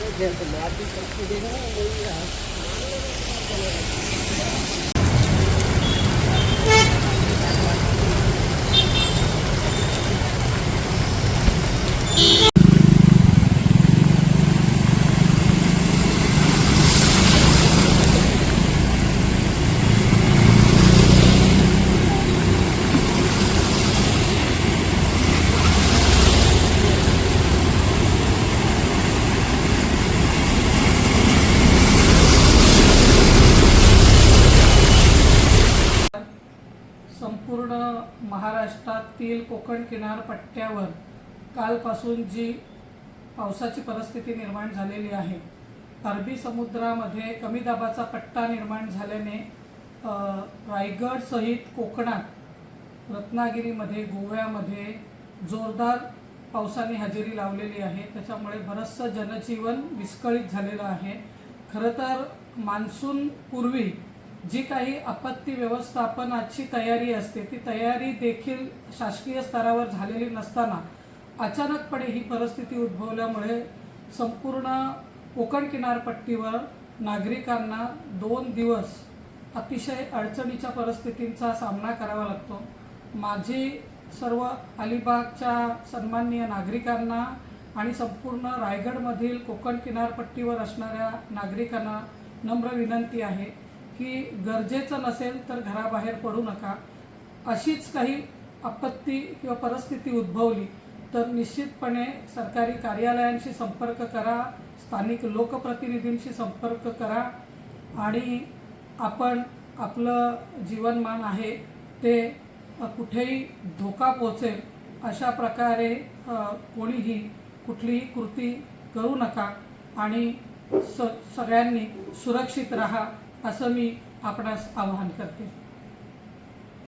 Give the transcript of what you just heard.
não adianta nada, então, não संपूर्ण महाराष्ट्रातील कोकण किनारपट्ट्यावर कालपासून जी पावसाची परिस्थिती निर्माण झालेली आहे अरबी समुद्रामध्ये कमी दाबाचा पट्टा निर्माण झाल्याने रायगडसहित कोकणात रत्नागिरीमध्ये गोव्यामध्ये जोरदार पावसाने हजेरी लावलेली आहे. त्याच्यामुळे बरंचसं जनजीवन विस्कळीत झालेलं आहे. खरं तर मान्सूनपूर्वी जी काही आपत्ती व्यवस्थापनाची तयारी असते ती तयारी देखील शासकीय स्तरावर झालेली नसताना अचानकपणे ही परिस्थिती उद्भवल्यामुळे संपूर्ण कोकण किनारपट्टीवर नागरिकांना दोन दिवस अतिशय अडचणीच्या परिस्थितींचा सामना करावा लागतो. माझी सर्व अलिबागच्या सन्माननीय नागरिकांना आणि संपूर्ण रायगडमधील कोकण किनारपट्टीवर असणाऱ्या नागरिकांना नम्र विनंती आहे. की गरजेचं नसेल तर घराबाहेर पडू नका. अशीच काही आपत्ती किंवा परिस्थिती उद्भवली तर निश्चितपणे सरकारी कार्यालयांशी संपर्क करा स्थानिक लोकप्रतिनिधींशी संपर्क करा आणि आपण आपलं जीवनमान आहे ते कुठेही धोका पोचेल अशा प्रकारे कोणीही कुठलीही कृती करू नका आणि स सगळ्यांनी सुरक्षित राहा. असं मी आपणास आवाहन करते.